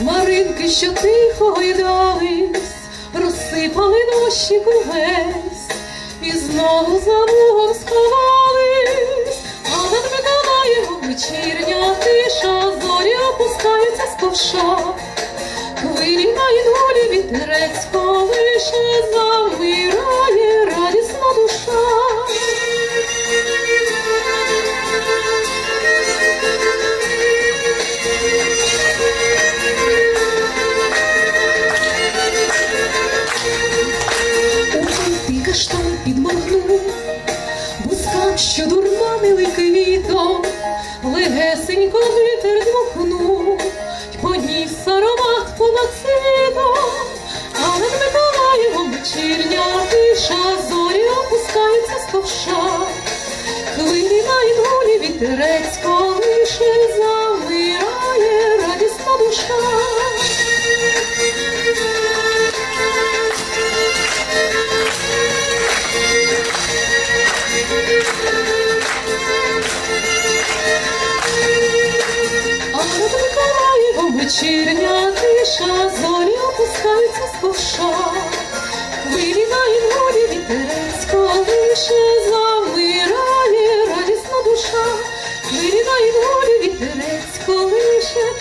Хмаринки, що тихо гойдались, розсипали дощик увесь, і знову за лугом сховались, а над Миколаєвом вечірня тиша, зорі опускаються з ковша. Хвилі на ідолі вітерець каштан підморгнув, бускам, що дурманили квітом, легесенько вітер дмухнув, й поніс аромат понад світом, а над Миколаєвом вечірня тиша, зорі опускаються з ковша, хвилі інгулі вітерець вечірня тиша, зорі опускаються з ковша. виліває в морі вітерець колише замирає радісна душа. виліває в морі вітерець колише